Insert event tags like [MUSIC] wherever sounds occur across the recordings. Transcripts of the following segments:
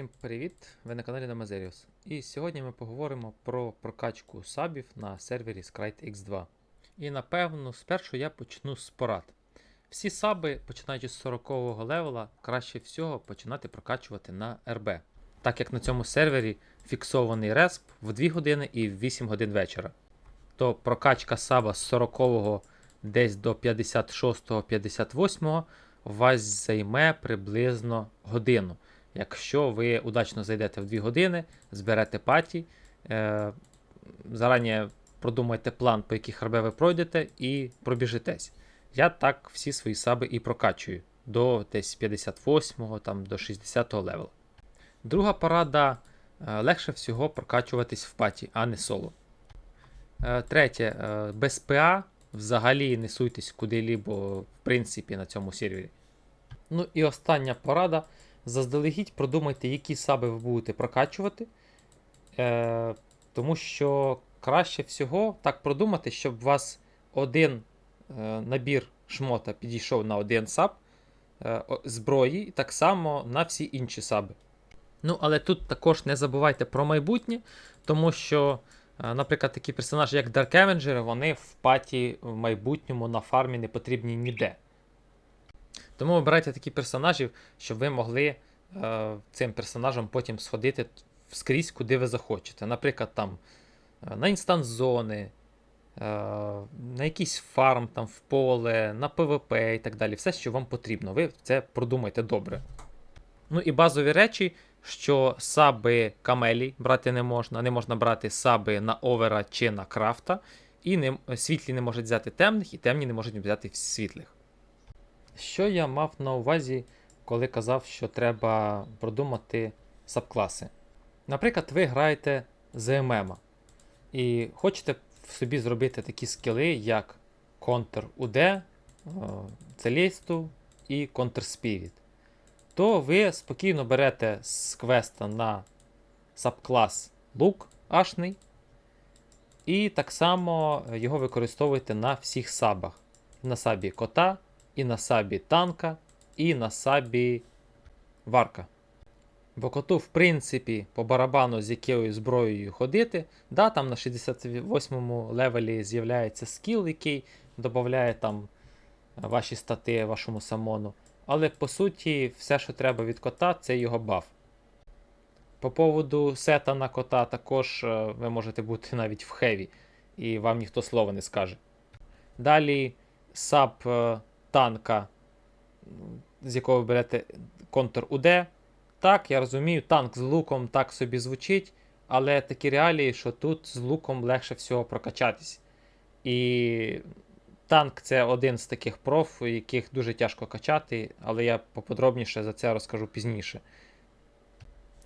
Всім привіт! Ви на каналі Namazerius. І сьогодні ми поговоримо про прокачку сабів на сервері Scryte X2. І напевно, спершу я почну з порад. Всі саби, починаючи з 40-го левела, краще всього починати прокачувати на РБ. Так як на цьому сервері фіксований респ в 2 години і в 8 годин вечора. То прокачка саба з 40-го десь до 56-58 вас займе приблизно годину. Якщо ви удачно зайдете в 2 години, зберете паті, е, зарані продумайте план, по яких РБ ви пройдете, і пробіжитесь. Я так всі свої саби і прокачую до десь 58-го, там, до 60-го левела. Друга порада е, легше всього прокачуватись в паті, а не соло. Е, третє, е, без ПА взагалі не суйтесь куди-лібо, в принципі, на цьому сервері. Ну і остання порада. Заздалегідь продумайте, які саби ви будете прокачувати. Е, Тому що краще всього так продумати, щоб у вас один е, набір шмота підійшов на один саб е, зброї, і так само на всі інші саби. Ну, але тут також не забувайте про майбутнє, тому що, е, наприклад, такі персонажі, як Dark Avenger, вони в паті в майбутньому на фармі не потрібні ніде. Тому обирайте такі персонажів, щоб ви могли е, цим персонажам потім сходити скрізь, куди ви захочете. Наприклад, там е, на інстанс зони, е, на якийсь фарм там в поле, на ПВП і так далі. Все, що вам потрібно. Ви це продумайте добре. Ну і базові речі, що саби камелі брати не можна, не можна брати саби на овера чи на крафта, і не, світлі не можуть взяти темних, і темні не можуть взяти світлих. Що я мав на увазі, коли казав, що треба продумати сабкласи? Наприклад, ви граєте з і хочете собі зробити такі скіли, як UD, Целісту і Spirit. То ви спокійно берете з квеста на сабклас лук ашний, і так само його використовуєте на всіх сабах. На сабі кота, і на сабі танка, і на сабі варка. Бо коту, в принципі, по барабану з якою зброєю ходити, да, там на 68-му левелі з'являється скіл, який додає там ваші стати вашому самону. Але по суті, все, що треба від кота, це його баф. По поводу сета на кота, також е, ви можете бути [LAUGHS] навіть в хеві, і вам ніхто слова не скаже. Далі саб е, танка, з якого ви берете контур УД. Так, я розумію, танк з луком так собі звучить, але такі реалії, що тут з луком легше всього прокачатись. І танк це один з таких проф, яких дуже тяжко качати, але я поподробніше за це розкажу пізніше.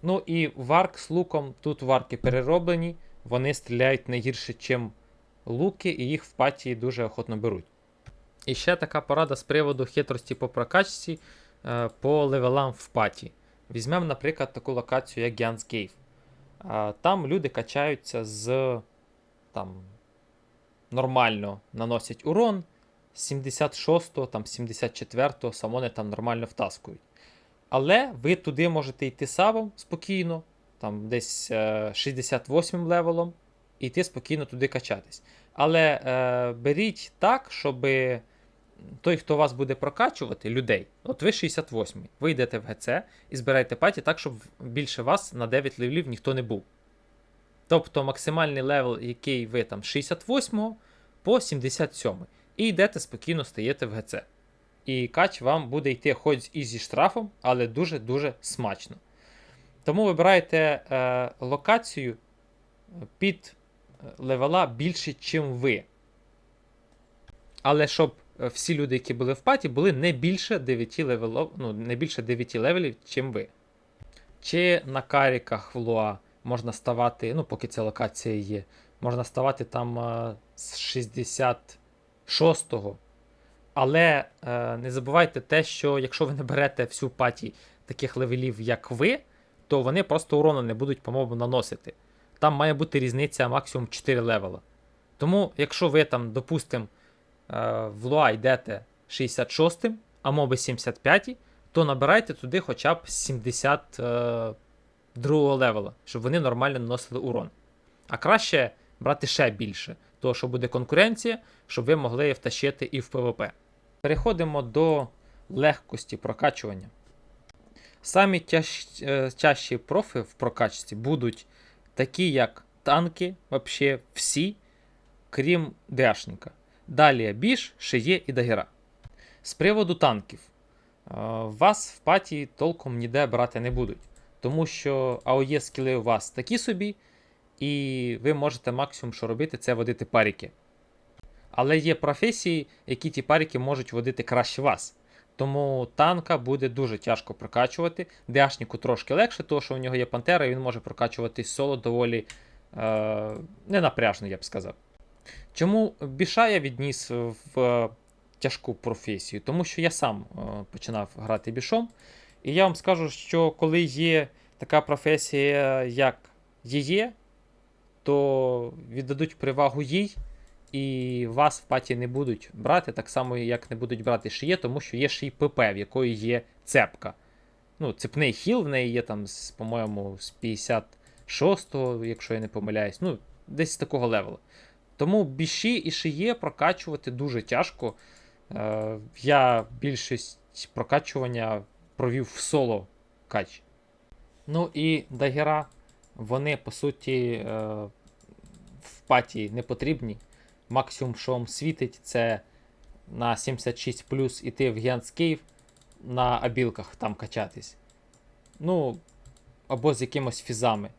Ну і варк з луком, тут варки перероблені, вони стріляють не гірше, ніж луки, і їх в паті дуже охотно беруть. І ще така порада з приводу хитрості по прокачці е, по левелам в паті. Візьмемо, наприклад, таку локацію, як Cave. Е, Там люди качаються з там, нормально наносять урон, з 76-го, там, 74-го самони там нормально втаскують. Але ви туди можете йти сабом спокійно, там десь е, 68 левелом, і йти спокійно туди качатись. Але е, беріть так, щоб той, хто вас буде прокачувати, людей, от ви 68-й, ви йдете в ГЦ і збираєте паті так, щоб більше вас на 9 левелів ніхто не був. Тобто максимальний левел, який ви там з 68 по 77. І йдете спокійно стаєте в ГЦ. І кач вам буде йти хоч і зі штрафом, але дуже-дуже смачно. Тому вибираєте е, локацію під левела більше, чим ви. Але щоб е, всі люди, які були в паті, були не більше 9 левелів, ну, не більше 9 левелів, чим ви. Чи на каріках в Луа можна ставати, ну, поки ця локація є, можна ставати там е, з 66-го. Але е, не забувайте те, що якщо ви не берете всю паті таких левелів, як ви, то вони просто урону не будуть, по-моєму, наносити. Там має бути різниця максимум 4 левела. Тому, якщо ви там, допустимо, е, в Луа йдете 66-м, а моби 75 то набирайте туди хоча б 70, е, левела, щоб вони нормально наносили урон. А краще брати ще більше, того що буде конкуренція, щоб ви могли втащити і в ПВП. Переходимо до легкості прокачування. Самі тяж, е, тяжчі профи в прокачці будуть такі, як танки, вообще всі, крім ДАшника. Далі Біш, Шиє і Дагера. З приводу танків. Е, Вас в паті толком ніде брати не будуть. Тому що АОЄ скіли у вас такі собі, і ви можете максимум, що робити, це водити паріки. Але є професії, які ті паріки можуть водити краще вас. Тому танка буде дуже тяжко прокачувати. ДАшнику трошки легше, тому що у нього є пантера, і він може прокачувати соло доволі е, ненапряжно, я б сказав. Чому біша я відніс в е, тяжку професію? Тому що я сам е, починав грати бішом. І я вам скажу, що коли є така професія, як її, то віддадуть перевагу їй, і вас в паті не будуть брати, так само, як не будуть брати шиє, тому що є ще й ПП, в якої є цепка. Ну, цепний хіл в неї є там, по-моєму, з 56-го, якщо я не помиляюсь. Ну, десь з такого левела. Тому біші і шиє прокачувати дуже тяжко. Е, я більшість прокачування провів в соло кач. Ну і дагера, вони по суті е, в паті не потрібні. Максимум, що вам світить, це на 76 плюс іти в Гіанс Київ на абілках там качатись. Ну, або з якимось фізами.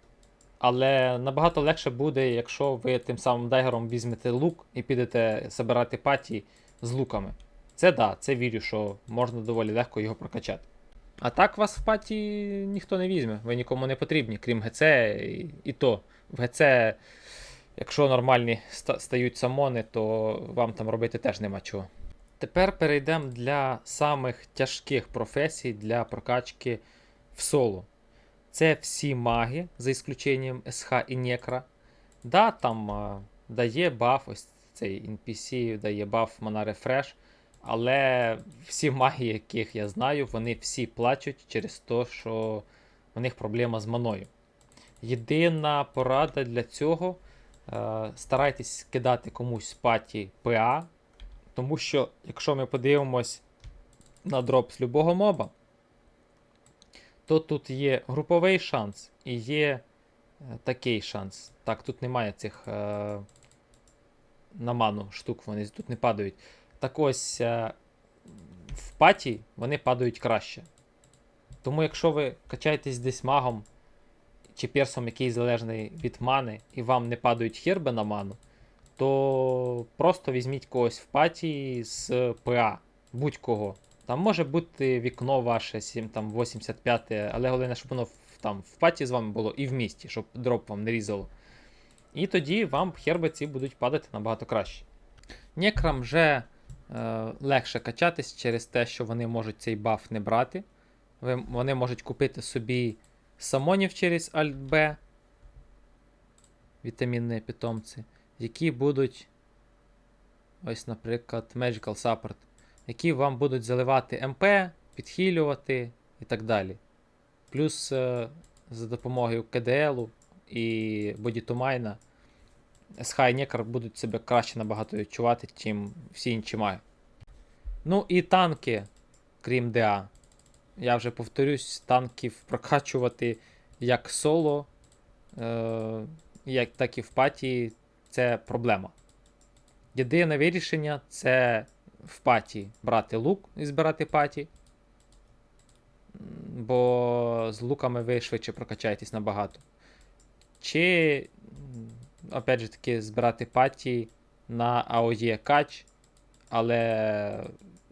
Але набагато легше буде, якщо ви тим самим дайгером візьмете лук і підете забирати паті з луками. Це да, це вірю, що можна доволі легко його прокачати. А так вас в паті ніхто не візьме, ви нікому не потрібні, крім ГЦ і, і то. В ГЦ, якщо нормальні стають самони, то вам там робити теж нема чого. Тепер перейдемо для самих тяжких професій для прокачки в соло. Це всі маги, за ісключенням СХ і Некра. Да, там а, дає баф, ось цей NPC дає баф Mana Refresh, але всі маги, яких я знаю, вони всі плачуть через те, що у них проблема з маною. Єдина порада для цього е, старайтесь кидати комусь з паті ПА, тому що, якщо ми подивимось на дроп з любого моба, то тут є груповий шанс і є е, такий шанс. Так, тут немає цих е, на ману штук, вони тут не падають. Так ось е, в паті вони падають краще. Тому якщо ви качаєтесь десь магом чи персом, який залежний від мани, і вам не падають херби на ману, то просто візьміть когось в паті з ПА, будь-кого. Там може бути вікно ваше 7, там 85, але головне, щоб воно там в паті з вами було і в місті, щоб дроп вам не різало. І тоді вам херби ці будуть падати набагато краще. Некрам вже е, легше качатись через те, що вони можуть цей баф не брати. Вони можуть купити собі самонів через Alt-B, вітамінні питомці, які будуть, ось, наприклад, Magical Support, які вам будуть заливати МП, підхилювати і так далі. Плюс е, за допомогою КДЛ і Бодітумайна і будуть себе краще набагато відчувати, чим всі інші маги. Ну і танки, крім ДА. Я вже повторюсь, танків прокачувати як соло, е, так і в паті це проблема. Єдине вирішення це в паті брати лук і збирати паті. Бо з луками ви швидше прокачаєтесь набагато. Чи, опять же таки, збирати паті на АОЄ кач, але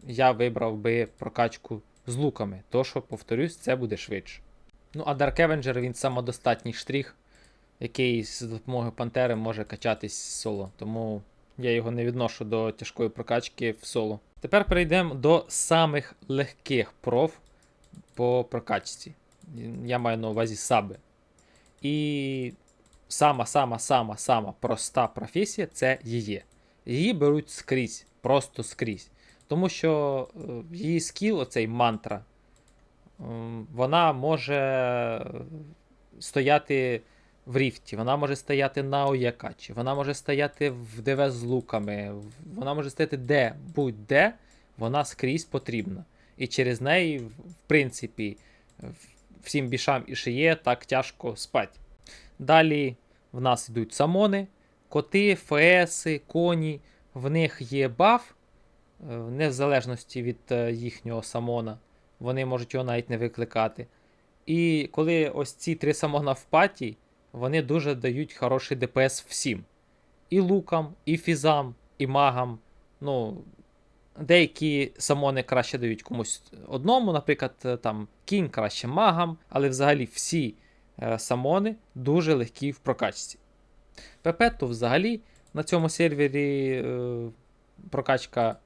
я вибрав би прокачку з луками, то що, повторюсь, це буде швидше. Ну, а Dark Avenger він самодостатній штрих, який з допомогою Пантери може качатись соло. Тому я його не відношу до тяжкої прокачки в соло. Тепер перейдемо до самих легких проф по прокачці. Я маю на увазі саби. І сама-сама-сама-сама проста професія це її. Її беруть скрізь, просто скрізь. Тому що е, її скіл, оцей мантра, вона може е, стояти в ріфті, вона може стояти на Оякачі, вона може стояти в ДВ з луками, вона може стояти де, будь-де, вона скрізь потрібна. І через неї, в принципі, всім бішам і шиє так тяжко спати. Далі в нас йдуть самони, коти, ФСи, коні. В них є баф, не в залежності від е, їхнього самона. Вони можуть його навіть не викликати. І коли ось ці три самона в паті, вони дуже дають хороший ДПС всім. І лукам, і фізам, і магам. Ну, деякі самони краще дають комусь одному, наприклад, е, там кінь краще магам, але взагалі всі е, самони дуже легкі в прокачці. ПП то взагалі на цьому сервері е, прокачка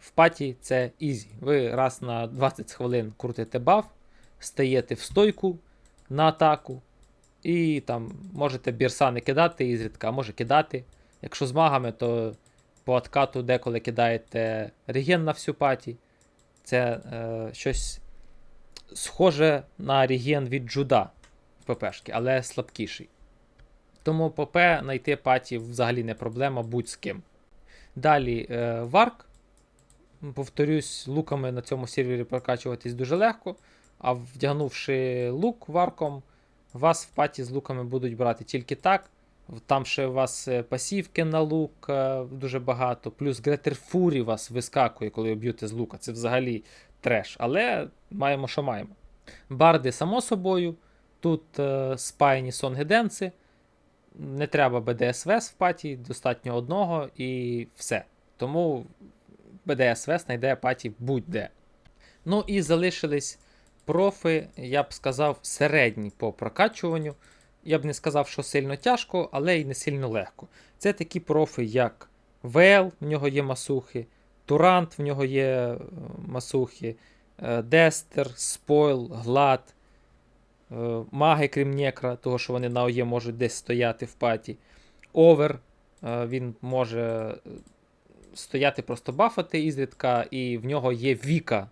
в паті це ізі. Ви раз на 20 хвилин крутите баф, стаєте в стойку на атаку, і там можете бірса не кидати ізрідка, а може кидати. Якщо з магами, то по откату деколи кидаєте реген на всю паті. Це е, щось схоже на реген від джуда в ППшки, але слабкіший. Тому ПП знайти паті взагалі не проблема будь з ким. Далі е, варк. Повторюсь, луками на цьому сервері прокачуватись дуже легко. А вдягнувши лук варком, вас в паті з луками будуть брати тільки так. Там ще у вас е, пасівки на лук е, дуже багато, плюс Гретер Фурі вас вискакує, коли б'єте з лука. Це взагалі треш. Але маємо, що маємо. Барди, само собою. Тут е, спаяні сонгеденси. Не треба БДСВ в паті, достатньо одного і все. Тому БДСВ знайде паті будь-де. Ну і залишились профи, я б сказав, середні по прокачуванню. Я б не сказав, що сильно тяжко, але й не сильно легко. Це такі профи, як ВЛ, в нього є масухи, Турант, в нього є е, масухи, е, Дестер, Спойл, Глад, е, маги, крім Некра, того, що вони на ОЄ можуть десь стояти в паті. Овер, він може стояти просто бафати ізрідка, і в нього є Віка.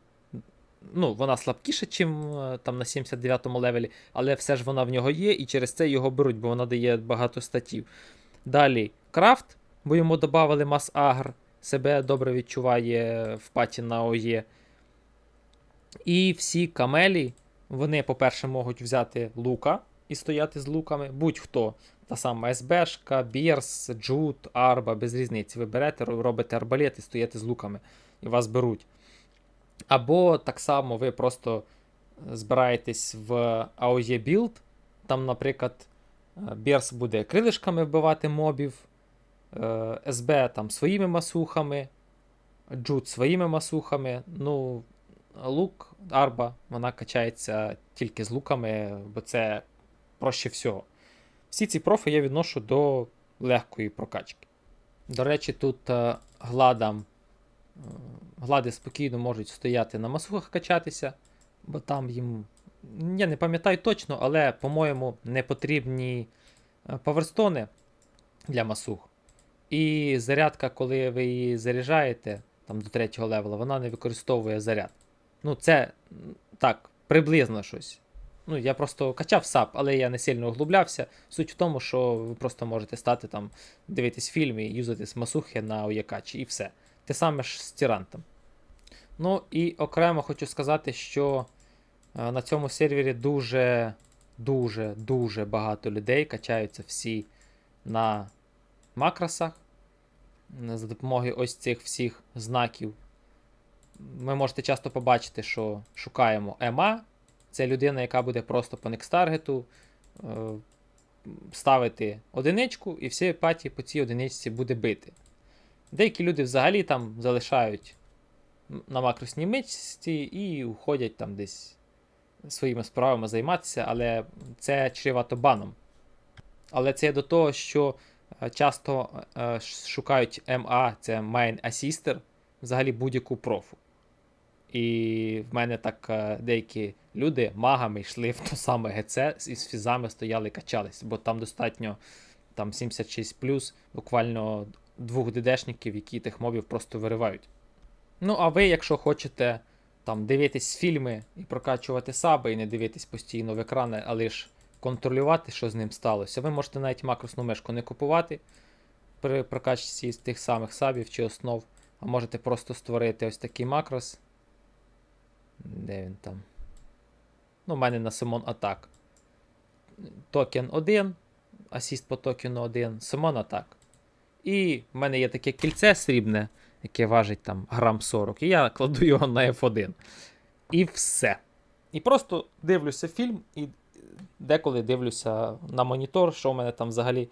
Ну, вона слабкіша, чим е, там на 79-му левелі, але все ж вона в нього є, і через це його беруть, бо вона дає багато статів. Далі крафт, бо йому додали мас агр, себе добре відчуває в паті на ОЄ. І всі камелі, вони, по-перше, можуть взяти лука і стояти з луками. Будь-хто. Та сама СБшка, Бірс, Джут, Арба, без різниці. Ви берете, робите арбалет і стоїте з луками, і вас беруть. Або так само ви просто збираєтесь в AOE білд. Там, наприклад, Бірс буде крилишками вбивати мобів, е, СБ там своїми масухами, Джут своїми масухами. Ну, лук, арба, вона качається тільки з луками, бо це проще всього. Всі ці профи я відношу до легкої прокачки. До речі, тут е, гладам, е, глади спокійно можуть стояти на масухах качатися, бо там їм. Я не пам'ятаю точно, але, по-моєму, не потрібні е, паверстони для масух. І зарядка, коли ви її заряджаєте там, до третього левела, вона не використовує заряд. Ну, це так, приблизно щось. Ну, я просто качав САП, але я не сильно углублявся. Суть в тому, що ви просто можете стати там, дивитись фільм і юзати смасухи на оякачі, і все. Те саме ж з тірантом. Ну і окремо хочу сказати, що е, на цьому сервері дуже, дуже, дуже багато людей качаються всі на макросах за допомогою ось цих всіх знаків. Ми можете часто побачити, що шукаємо ЕМА. Це людина, яка буде просто по некстаргету е, ставити одиничку, і всі паті по цій одиничці буде бити. Деякі люди взагалі там залишають на макросній мичці і уходять там десь своїми справами займатися, але це чревато баном. Але це до того, що е, часто е, шукають МА, це Main Assister, взагалі будь-яку профу. І в мене так е, деякі люди магами йшли в то саме ГЦ і з фізами стояли качались, бо там достатньо там 76 буквально двох ДДшників, які тих мобів просто виривають. Ну, а ви, якщо хочете там дивитись фільми і прокачувати саби, і не дивитись постійно в екрани, а лише контролювати, що з ним сталося. Ви можете навіть макросну мишку не купувати при прокачці з тих самих сабів чи основ, а можете просто створити ось такий макрос. Де він там? Ну, у мене на Summon Attack. Токен 1, асіст по токену 1, Summon Attack. І в мене є таке кільце срібне, яке важить там грам 40, і я кладу його на F1. І все. І просто дивлюся фільм, і деколи дивлюся на монітор, що в мене там взагалі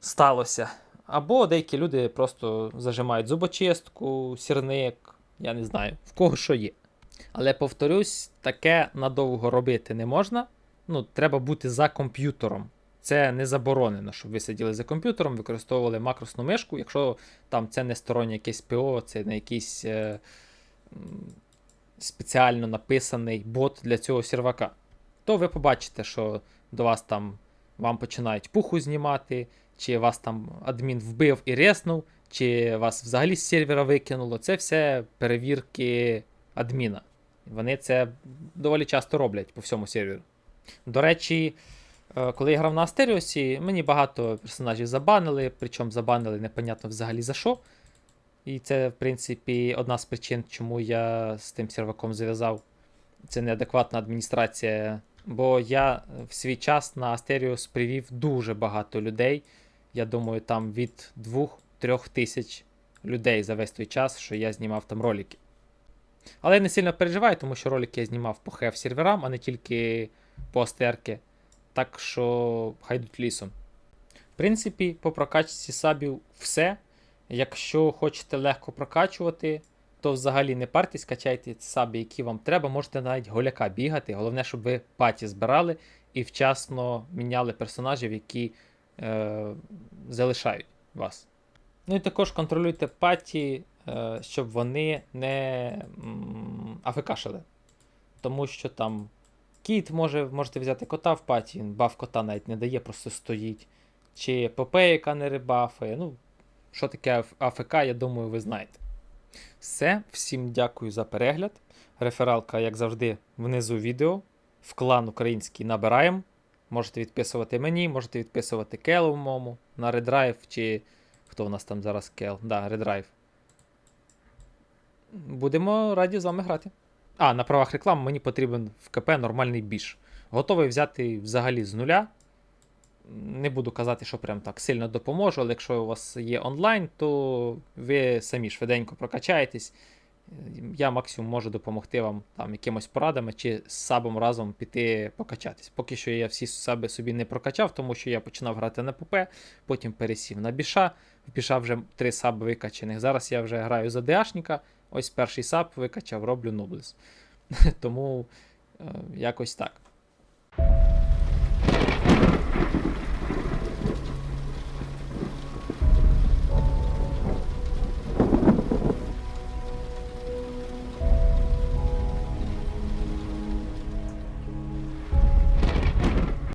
сталося. Або деякі люди просто зажимають зубочистку, сірник, я не знаю, в кого що є. Але повторюсь, таке надовго робити не можна. Ну, треба бути за комп'ютером. Це не заборонено, щоб ви сиділи за комп'ютером, використовували макросну мишку, якщо там це не стороннє якесь ПО, це не якийсь е, спеціально написаний бот для цього сервака. То ви побачите, що до вас там вам починають пуху знімати, чи вас там адмін вбив і реснув, чи вас взагалі з сервера викинуло. Це все перевірки адміна. Вони це доволі часто роблять по всьому серверу. До речі, коли я грав на Астеріосі, мені багато персонажів забанили, причому забанили непонятно взагалі за що. І це, в принципі, одна з причин, чому я з тим серваком зав'язав. Це неадекватна адміністрація. Бо я в свій час на Астеріус привів дуже багато людей. Я думаю, там від 2-3 тисяч людей за весь той час, що я знімав там ролики. Але я не сильно переживаю, тому що ролики я знімав по хеф серверам, а не тільки по астерки. Так що хай йдуть лісом. В принципі, по прокачці сабів все. Якщо хочете легко прокачувати, то взагалі не партесь, качайте саби, які вам треба. Можете навіть голяка бігати. Головне, щоб ви паті збирали і вчасно міняли персонажів, які е, залишають вас. Ну і також контролюйте паті, е, щоб вони не м, афекашили. Тому що там кіт може, можете взяти кота в паті, він баф кота навіть не дає, просто стоїть. Чи ПП, яка не рибафає. Ну, що таке АФК, я думаю, ви знаєте. Все, всім дякую за перегляд. Рефералка, як завжди, внизу відео. В клан український набираємо. Можете відписувати мені, можете відписувати Келовому на Redrive чи. Хто у нас там зараз Кел? Да, Redrive. Будемо раді з вами грати. А, на правах реклами мені потрібен в КП нормальний біж. Готовий взяти взагалі з нуля. Не буду казати, що прям так сильно допоможу, але якщо у вас є онлайн, то ви самі швиденько прокачаєтесь. Я максимум можу допомогти вам там якимось порадами чи з сабом разом піти покачатись. Поки що я всі саби собі не прокачав, тому що я починав грати на ПП, потім пересів на біша. В біша вже три саби викачаних. Зараз я вже граю за ДАшника. Ось перший сап викачав, роблю Нублес. [LAUGHS] Тому е, якось так.